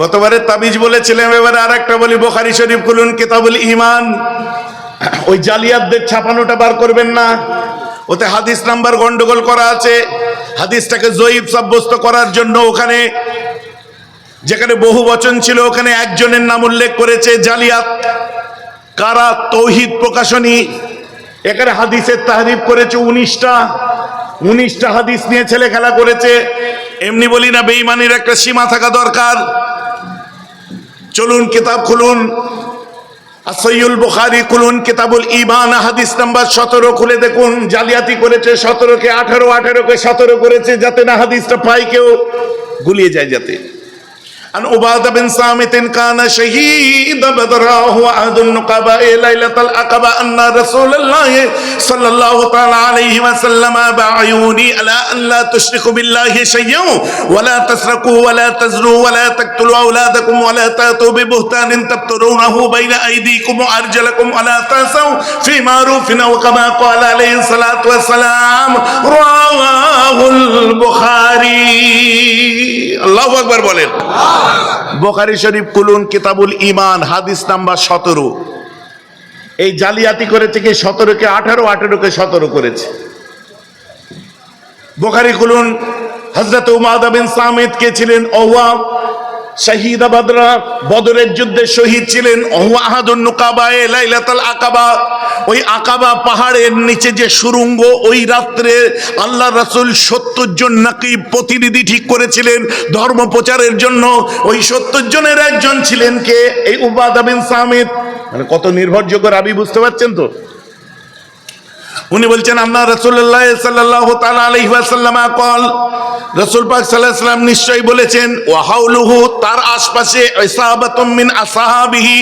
গতবারে তাবিজ বলেছিলাম, এবারে আর একটা বলি, বোখারি শরীফ খুলুন, কিতাবুল ইমান ওই জালিয়াতদের ছাপানোটা বার করবেন না। ওতে হাদিস নাম্বার গন্ডগোল করা আছে। হাদিসটাকে জয়ীব সাব্যস্ত করার জন্য ওখানে, যেখানে বহু বচন ছিল, ওখানে একজনের নাম উল্লেখ করেছে, জালিয়াত। কারা? তৌহিদ প্রকাশনী। এখানে হাদিসের তাহরিফ করেছে উনিশটা। উনিশটা হাদিস নিয়ে ছেলে খেলা করেছে। এমনি বলি না বেইমানির একটা সীমা থাকা দরকার। চলুন কিতাব খুলুন। সৈয়ুল বুখারি খুলুন কিতাবুল ইমান হাদিস নাম্বার সতেরো খুলে দেখুন। জালিয়াতি করেছে সতেরোকে আঠারো, আঠারোকে সতেরো করেছে যাতে না হাদিসটা পাই কেউ, গুলিয়ে যায় যাতে। عن عبادة بن صامت كان شهيد بدر وهو أحد النقباء ليلة العقبة أن رسول الله صلى الله تعالى عليه وسلم باعوني على أن لا تشركوا بالله شيئا ولا تسرقوا ولا تزنوا ولا تقتلوا أولادكم ولا تأتوا ببهتان تبترونه بين أيديكم وأرجلكم ولا تأسوا في معروف أو كما قال عليه الصلاة والسلام رواه البخاري الله أكبر বলেন বোখারি শরীফ কুলুন কিতাবুল ইমান হাদিস নাম্বার সতেরো। এই জালিয়াতি করেছে কি? সতেরোকে আঠারো, আঠারোকে সতেরো করেছে। বোখারি কুলুন হজরত উমাদ বিন সামিদ কে ছিলেন ওয়া শাহিদা বাদরা বদরের যুদ্ধে শহীদ ছিলেন। আকাবা। ওই আকাবা পাহাড়ের নিচে যে সুরঙ্গ, ওই রাত্রে আল্লাহ রাসূল সত্তর জন নাকি প্রতিনিধি ঠিক করেছিলেন ধর্ম প্রচারের জন্য। ওই সত্তর জনের একজন ছিলেন কে? এই উবাদা বিন মানে কত নির্ভরযোগ্য রাবি, বুঝতে পারছেন তো? উনি বলছেন, আন্না রসুল্লাহ সাল্লাহ তালা আলহি ওয়াসাল্লামা কল। রসুল পাক সাল্লাহ সাল্লাম নিশ্চয়ই বলেছেন ওয়াহাউলুহু তার আশপাশে মিন আসাহাবিহি।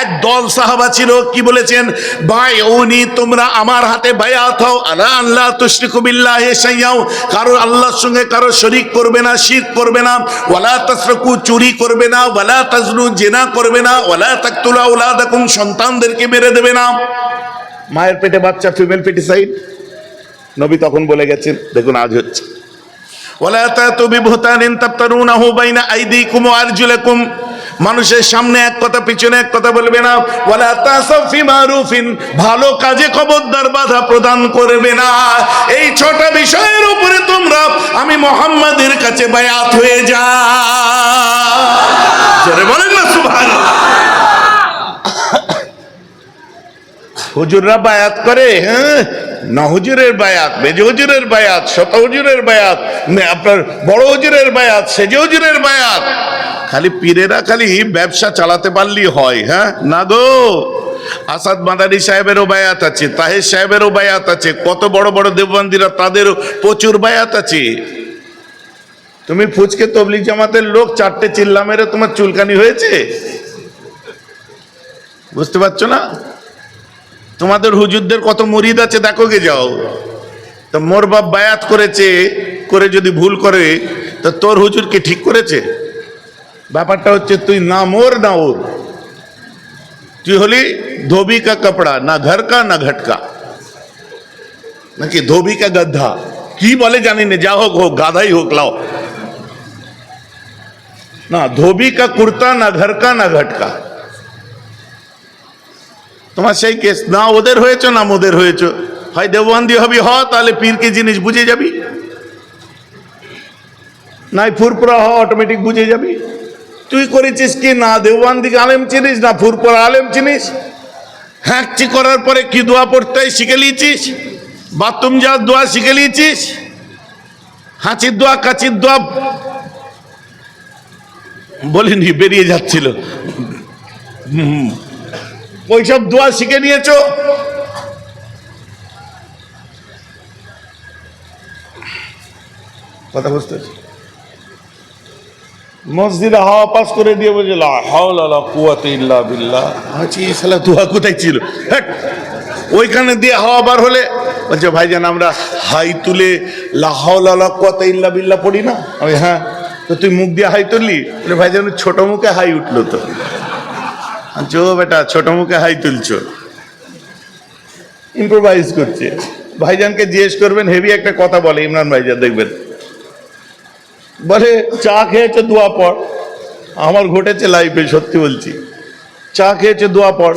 এক দল সাহাবা ছিল, কি বলেছেন, ভাই, উনি তোমরা আমার হাতে বায়াত হও। আলা আল্লাহ তুশরিকু বিল্লাহি শাইয়াও কারও আল্লাহর সঙ্গে কারও শরীক করবে না, শিরক করবে না। ওয়ালা তাসরাকু, চুরি করবে না। ওয়ালা তাজনু, জেনা করবে না। ওয়ালা তাকতুলু আওলাদাকুম, সন্তানদেরকে মেরে দেবে না। মায়ের পেটে বাচ্চা ফিমেল পেটিসাইড নবী তখন বলে গেছেন, দেখুন, আজ হচ্ছে। ওয়ালা তাতু বিবহতানিন তাফতারুনাহু বাইনা আইদিকুম ওয়া আরজুলাকুম। মানুষের সামনে এক কথা, পিছনে এক কথা বলবে না। ওয়ালা তাসাফ মারুফিন, ভালো কাজে খবরদার বাধা প্রদান করবে না। এই ছটা বিষয়ের উপরে তোমরা, আমি মোহাম্মদের কাছে বায়াত হয়ে যা বলেন না, সুবহানাল্লাহ। হুজুররা বায়াত করে হ্যাঁ? না হুজুরের বায়াত মেজ হুজুরের বায়াত, শত হুজুরের বায়াত আপনার বড় হুজুরের বায়াত, সেজ হুজুরের বায়াত। খালি পীরেরা খালি ব্যবসা চালাতে পারলেই হয় হ্যাঁ? না গো, আসাদ মাদারি সাহেবেরও বায়াত আছে, তাহের সাহেবেরও বায়াত আছে, কত বড় বড় দেববন্দিরা তাদেরও প্রচুর বায়াত আছে। তুমি ফুচকে তবলিগ জামাতের লোক, চারটে চিল্লা মেরে তোমার চুলকানি হয়েছে? বুঝতে পারছ না? তোমাদের হুজুরদের কত মুরিদ আছে দেখো গে যাও। তো মোর বাপ বায়াত করেছে, করে যদি ভুল করে, তো তোর হুজুর কি ঠিক করেছে? ব্যাপারটা হচ্ছে তুই না মোর না ওর। তুই হলি ধোবি কা কাপড়া, না ঘর কা, না ঘটকা নাকি ধোবি কা গদ্ধা কি বলে জানি না, যা হোক হোক, গাধাই হোক, লাও। না, ধোবি কা কুর্তা, না ঘর কা, না ঘটকা তোমার সেই কেস? না, ওদের হয়েছে না মোদের হয়েছে? হয় দেওবন্দি হবি, হ, তাহলে পীরকে জিনিস বুঝে যাবি? নাই ফুরপুরা হ অটোমেটিক বুঝে যাবি। তুই করেছিস কি? না দেওবন্দি আলেম চিনিস, না ফুরপুরা আলেম চিনিস? হ্যাঁকচি করার পরে কি দোয়া পড়তে শিখে নিয়েছিস? বাথরুম যাওয়ার দোয়া শিখে নিয়েছিস? হাঁচির দোয়া, কাচির দোয়া? বলিনি, বেরিয়ে যাচ্ছিল। ওইসব দোয়া শিখে নিয়েছো? কথা বুঝতে মসজিদে হাওয়া পাস করে দিয়ে বলছে, লা হাওলা লা কুওয়াতা ইল্লা বিল্লাহ। আচ্ছা দোয়া কোথায় ছিল! ওইখানে দিয়ে হাওয়া বার হলে বলছে ভাই ভাইজান, আমরা হাই তুলে লা হাওলা লা ইল্লা বিল্লাহ পড়ি না? আমি হ্যাঁ। তো তুই মুখ দিয়ে হাই তুললি? ভাইজান ছোট মুখে হাই উঠল তো। চো বেটা, ছোট মুখে হাই তুলছো। ইম্প্রোভাইজ করছে। ভাইজানকে জিজ্ঞেস করবেন, হেভি একটা কথা বলে, ইমরান ভাইজান, দেখবেন। বলে, চা খেয়েছে দোয়া পড় আমার ঘটেছে লাইফে সত্যি বলছি। চা খেয়েছে দোয়া পর?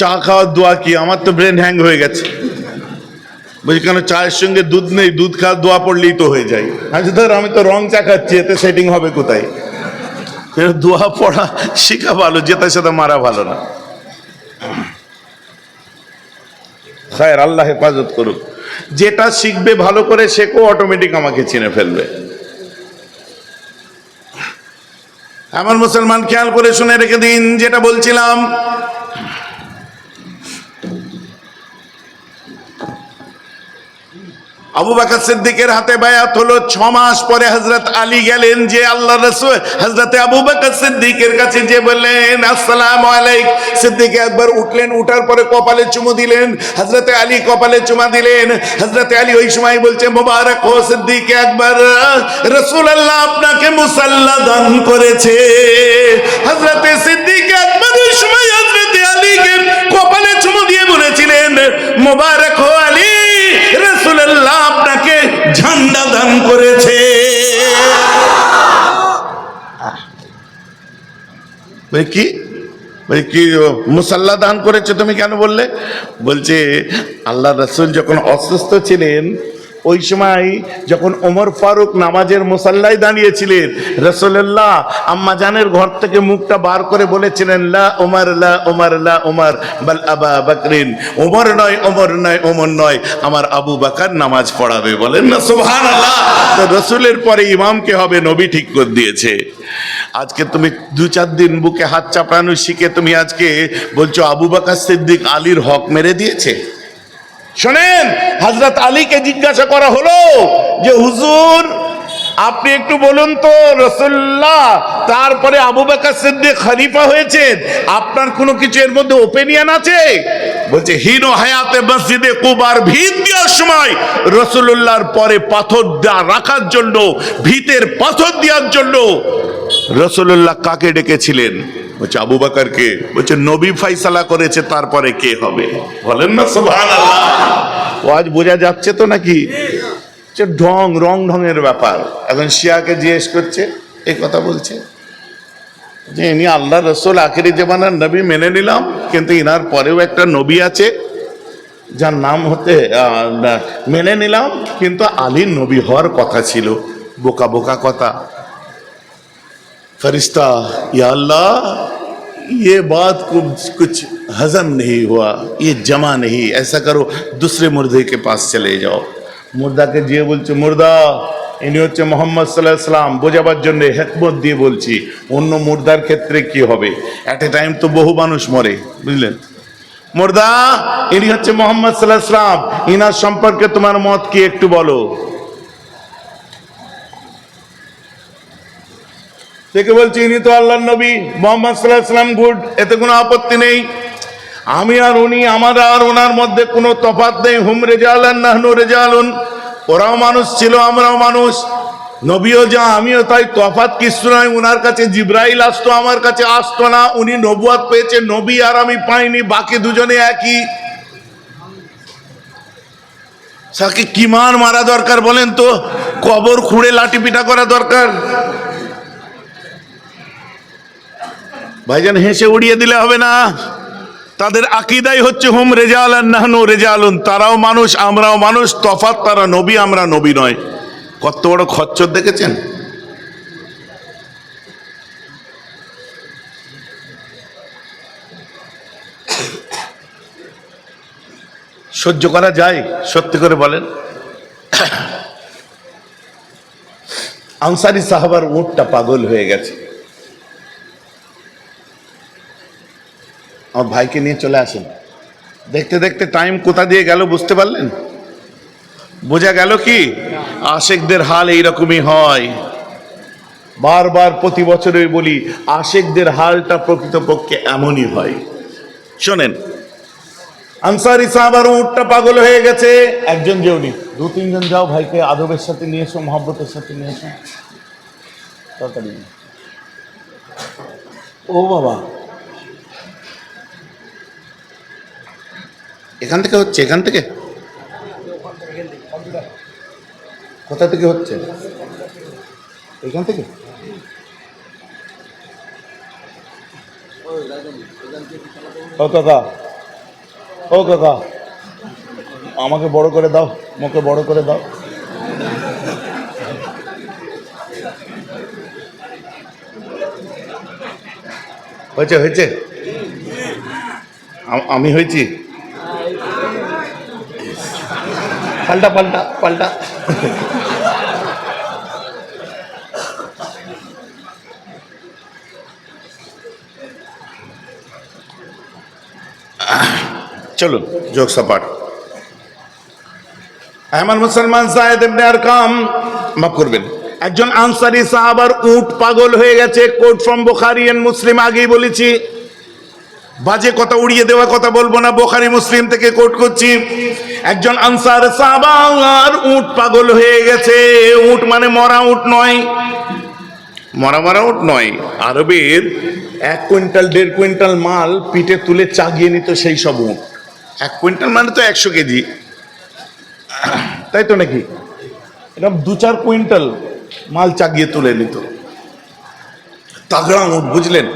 চা খাওয়ার দোয়া কি? আমার তো ব্রেন হ্যাং হয়ে গেছে। বলছি, কেন চায়ের সঙ্গে দুধ নেই? দুধ খাওয়ার দোয়া পড়লেই তো হয়ে যায়। আচ্ছা ধর, আমি তো রং চা খাচ্ছি, এতে সেটিং হবে কোথায়? দোয়া পড়া শিখা ভালো যেতে সাথে মারা ভালো না। খায়ের আল্লাহ হেফাজত করুক। যেটা শিখবে ভালো করে শেখো অটোমেটিক আমাকে চিনে ফেলবে। আমার মুসলমান খেয়াল করে শুনে রেখে দিন, যেটা বলছিলাম কপালে চুমু দিলেন হজরতে আলী কপালে চুমা দিলেন হজরতে আলী ওই সময় বলছে, মোবারক হো সিদ্দিক, একবার রসুল আল্লাহ আপনাকে মুসাল্লা দান করেছে। হজরতে সিদ্দিক একবার সময় হজরতে আলীকে কপালে চুমু দিয়ে বলেছিলেন, মোবারক হো আলী। দান করেছে। কি? কি, মুসাল্লা দান করেছে? তুমি কেন বললে? বলছে আল্লাহ রসুল যখন অসুস্থ ছিলেন ওই সময় যখন ওমর ফারুক নামাজের মুসাল্লায় দাঁড়িয়েছিলেন রসুল্লাহ আম্মা জানের ঘর থেকে মুখটা বার করে বলেছিলেন, লা ওমর লা ওমর লা ওমর বাল আবা বাকরিন। ওমর নয় ওমর নয় ওমর নয়, আমার আবু বাকার নামাজ পড়াবে, বলেন না সুবহান আল্লাহ রসুলের পরে ইমামকে হবে, নবী ঠিক করে দিয়েছে। আজকে তুমি দু চার দিন বুকে হাত চাপড়ানো শিখে তুমি আজকে বলছো, আবু বাকার সিদ্দিক আলীর হক মেরে দিয়েছে? শোনেন হজরত আলীকে জিজ্ঞাসা করা হলো যে, হুজুর, আপনি একটু বলুন তো রসুল্লাহ তারপরে আবু বাকার সিদ্দিক খলিফা হয়েছেন, আপনার কোনো কিছু এর মধ্যে ওপিনিয়ন আছে? বলছে, হিনো হায়াতে মসজিদে কুবার ভিত দেওয়ার সময় রসুল্লাহর পরে পাথর রাখার জন্য, ভিতের পাথর দেওয়ার জন্য রসুল্লাহ কাকে ডেকেছিলেন? বলছে আবু বাকারকে বলছে, নবী ফাইসালা করেছে, তারপরে কে হবে? বলেন না, সুবহানাল্লাহ। ও আজ বোঝা যাচ্ছে তো নাকি? ঢং, রং ঢঙের ব্যাপার। এখন শিয়াকে জিজ্ঞেস করছে এই কথা বলছে। যে ইনি আল্লাহ রসুল, আখেরি জমানার নবী মেনে নিলাম, কিন্তু ইনার পরেও একটা নবী আছে, যার নাম হতে মেনে নিলাম, কিন্তু আলীর নবী হওয়ার কথা ছিল, বোকা বোকা কথা। फरिश्ता या अल्लाह ये बात को कुछ हजम नहीं हुआ ये जमा नहीं ऐसा करो दूसरे मुर्दे के पास चले जाओ মুর্দাকে যে বলছে মুর্দা ইনি হচ্ছে মোহাম্মদ সাল্লাহ সাল্লাম বোঝাবার জন্য হেকমত দিয়ে বলছি অন্য মুর্দার ক্ষেত্রে কি হবে অ্যাট এ টাইম তো বহু মানুষ মরে বুঝলেন মুর্দা ইনি হচ্ছে মোহাম্মদ সাল্লাহ সাল্লাম ইনার সম্পর্কে তোমার মত কি একটু বলো থেকে বলছি ইনি তো আল্লাহ নবী মোহাম্মদ সাল্লাহ সাল্লাম গুড, এতে কোনো আপত্তি নেই। আমি আর উনি আমার আর ওনার মধ্যে কোনো তফাৎ নেই। হুম রেজালান, নাহনু রেজালুন। ওরাও মানুষ ছিল, আমরাও মানুষ। নবীও যা, আমিও তাই। তফাৎ কিছু নয় উনার কাছে জিব্রাইল আসতো, আমার কাছে আসতো না। উনি নবুয়াত পেয়েছে, নবী আর আমি পাইনি, বাকি দুজনে একই। সাকে কি মান মারা দরকার বলেন তো? কবর খুঁড়ে লাঠি পিটা করা দরকার। ভাইজান, হেসে উড়িয়ে দিলে হবে না। তাদের আকিদাই হচ্ছে, হুম, রেজাল নাহনু রেজালুন। তারাও মানুষ, আমরাও মানুষ। তফাৎ তারা নবী, আমরা নবী নয়। কত বড় খচ্চর দেখেছেন? সহ্য করা যায়, সত্যি করে বলেন। আনসারি সাহাবার উটটা পাগল হয়ে গেছে। আমার ভাইকে নিয়ে চলে আসেন। দেখতে দেখতে টাইম কোথা দিয়ে গেল বুঝতে পারলেন? বোঝা গেল কি? আশেকদের হাল এইরকমই হয়। বারবার প্রতি বছরে বলি, আশেকদের হালটা প্রকৃতপক্ষে এমনই হয়। শোনেন, আনসারি সাহাবার উঠটা পাগল হয়ে গেছে। একজন যেওনি দু তিনজন যাও ভাইকে আদবের সাথে নিয়ে এসো, মহব্বতের সাথে নিয়ে এসো। তাড়াতাড়ি ও বাবা এখান থেকে হচ্ছে, এখান থেকে? কোথা থেকে হচ্ছে? এখান থেকে? ও কাকা ও কাকা, আমাকে বড় করে দাও, মুখে বড় করে দাও। হয়েছে হয়েছে? আমি হয়েছি? পাল্টা পাল্টা পাল্টা। চলুন যোগ সপাট আহমান মুসলমান সাহেদ আরকাম, মাফ করবেন, একজন আনসারি সাহাবার উট পাগল হয়ে গেছে কোট ফ্রম বুখারী মুসলিম আগেই বলেছি বাজে কথা উড়িয়ে দেওয়া কথা বলব না। বোখারি মুসলিম থেকে কোট করছি। একজন আনসার সাহাবার উট পাগল হয়ে গেছে। উট মানে মরা উট নয়। মরা মরা উট নয়। আরবের এক কুইন্টাল, দেড় কুইন্টাল মাল পিঠে তুলে চাগিয়ে নিত সেই সব উট। এক কুইন্টাল মানে তো একশো কেজি। তাই তো নাকি? এরকম দু চার কুইন্টাল মাল চাগিয়ে তুলে নিত। তাগড়া উঠ বুঝলেন?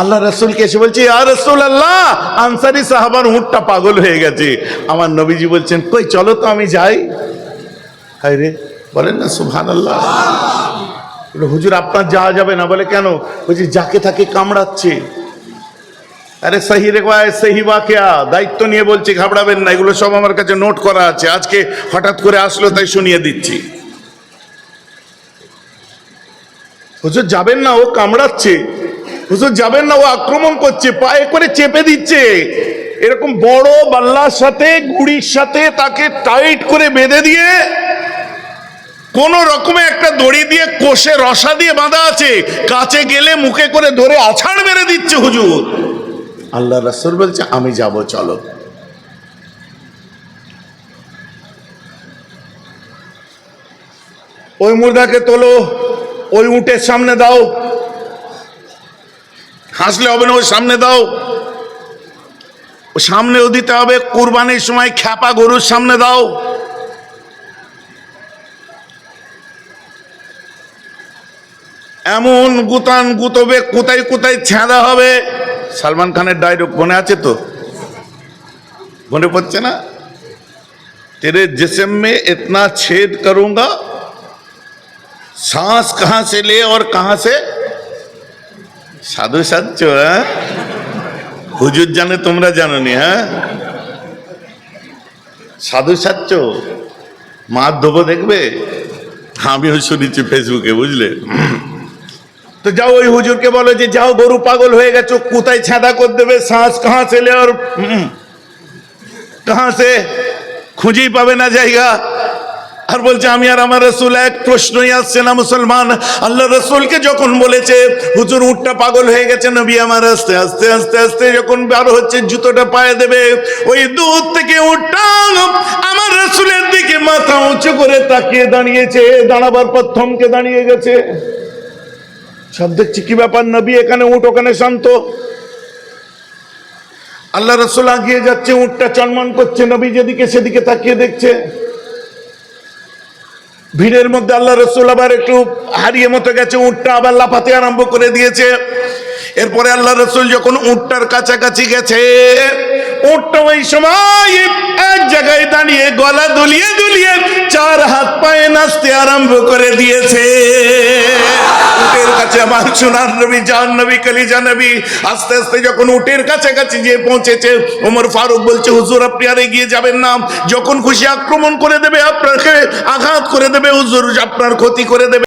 আল্লাহ রসুলকে এসে বলছে আর রসুল আল্লাহ আনসারি সাহাবার উঠটা পাগল হয়ে গেছে। আমার নবীজি বলছেন, কই, চলো তো আমি যাই। রে বলেন না সুহান আল্লাহ হুজুর, আপনার যাওয়া যাবে না। বলে, কেন? বলছি, যাকে তাকে কামড়াচ্ছে। আরে, সহি রেওয়ায়, সহি বাকিয়া দায়িত্ব নিয়ে বলছি, ঘাবড়াবেন না, এগুলো সব আমার কাছে নোট করা আছে। আজকে হঠাৎ করে আসলো, তাই শুনিয়ে দিচ্ছি। হুজুর, যাবেন না, ও কামড়াচ্ছে। হুজুর যাবেন না, ও আক্রমণ করছে, পায়ে করে চেপে দিচ্ছে। এরকম বড় বাল্লার সাথে, গুড়ির সাথে তাকে টাইট করে বেঁধে দিয়ে, কোন রকমে একটা দড়ি দিয়ে কোষে রসা দিয়ে বাঁধা আছে, কাছে গেলে মুখে করে ধরে আছাড় মেরে দিচ্ছে হুজুর। আল্লাহ রাসূল বলছে, আমি যাব, চলো। ওই মুর্দাকে তোলো, ওই উটের সামনে দাও। হাসলে হবে না ওই সামনে দাও ও সামনেও দিতে হবে কুরবানির সময় খ্যাপা গরুর সামনে দাও এমন গুতান গুতবে কোথায় কোথায় ছেঁদা হবে সালমান খানের ডায়লগ মনে আছে তো মনে পড়ছে না तेरे जिस्म में इतना छेद करूंगा सांस कहां से ले और कहां से সাধু সাধ্য হ্যাঁ? হুজুর জানে, তোমরা জানো নি হ্যাঁ? সাধু সাধ্য মার ধোবো দেখবে? আমিও শুনেছি ফেসবুকে, বুঝলে? তো যাও, ওই হুজুরকে বলো যে, যাও, গরু পাগল হয়ে গেছো, কোথায় ছাদা করে দেবে শ্বাস কাহা ছেলে আর কাহা সে খুঁজেই পাবে না জায়গা। আর বলছে, আমি আর আমার রসুল এক প্রশ্নই আসছে না মুসলমান। আল্লাহ রসুলকে যখন বলেছে, হুজুর উঠটা পাগল হয়ে গেছে, নবী আমার আস্তে আস্তে আস্তে আস্তে যখন বার হচ্ছে, জুতোটা পায়ে দেবে। ওই দূর থেকে উঠটা আমার রসুলের দিকে মাথা উঁচু করে তাকিয়ে দাঁড়িয়েছে। দাঁড়াবার পর থমকে দাঁড়িয়ে গেছে। সব দেখছি, কি ব্যাপার নবী, এখানে উঠ ওখানে শান্ত? আল্লাহ রসুল আগিয়ে যাচ্ছে উঠটা চনমন করছে, নবী যেদিকে সেদিকে তাকিয়ে দেখছে। ভিড়ের মধ্যে আল্লাহ রসুল আবার একটু হারিয়ে মতো গেছে উঠটা আবার লাফাতে আরম্ভ করে দিয়েছে। এরপরে আল্লাহ রসুল যখন উঠটার কাছাকাছি গেছে উঠটা ওই সময় এক জায়গায় দাঁড়িয়ে গলা দুলিয়ে দুলিয়ে চার হাত পায়ে নাচতে আরম্ভ করে দিয়েছে। কাছে আমার সোনার নবী জান নবী, কালিজা নবী, আস্তে আস্তে যখন উটের কাছাকাছি যে পৌঁছেছে, ওমর ফারুক বলছে, হুজুর, আপনি আর এগিয়ে যাবেন না। যখন খুশি আক্রমণ করে দেবে আপনাকে, আঘাত করে দেবে, হুজুর, আপনার ক্ষতি করে দেবে।